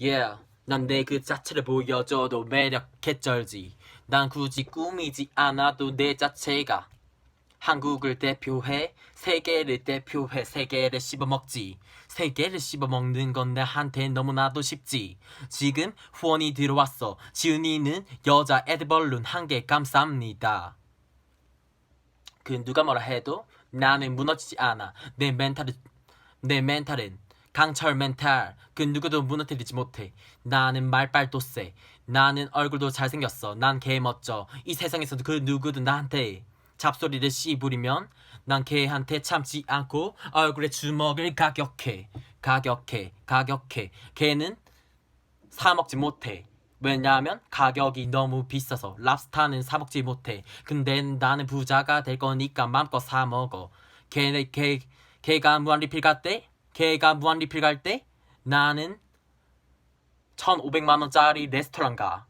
Yeah, 난 내 그 자체를 보여줘도 매력 개쩔지. 난 굳이 꾸미지 않아도 내 자체가 한국을 대표해 세계를 대표해 세계를 씹어먹지. 세계를 씹어먹는 건 나한테 너무나도 쉽지. 지금 후원이 들어왔어. 지은이는 여자 에드벌룬 한 개 감사합니다. 그 누가 뭐라 해도 나는 무너지지 않아. 내 멘탈은 내 멘탈은 강철 멘탈. 그 누구도 무너뜨리지 못해. 나는 말빨도 세. 나는 얼굴도 잘생겼어. 난 개 멋져. 이 세상에서도 그 누구도 나한테 잡소리를 씨 부리면 난 걔한테 참지 않고 얼굴에 주먹을 가격해. 가격해. 가격해. 걔는 사 먹지 못해. 왜냐하면 가격이 너무 비싸서 랍스타는 사 먹지 못해. 근데 나는 부자가 될 거니까 마음껏 사 먹어. 걔네 걔 걔가 무한 리필 갈 때, 걔가 무한 리필 갈 때 나는 1,500만 원짜리 레스토랑 가.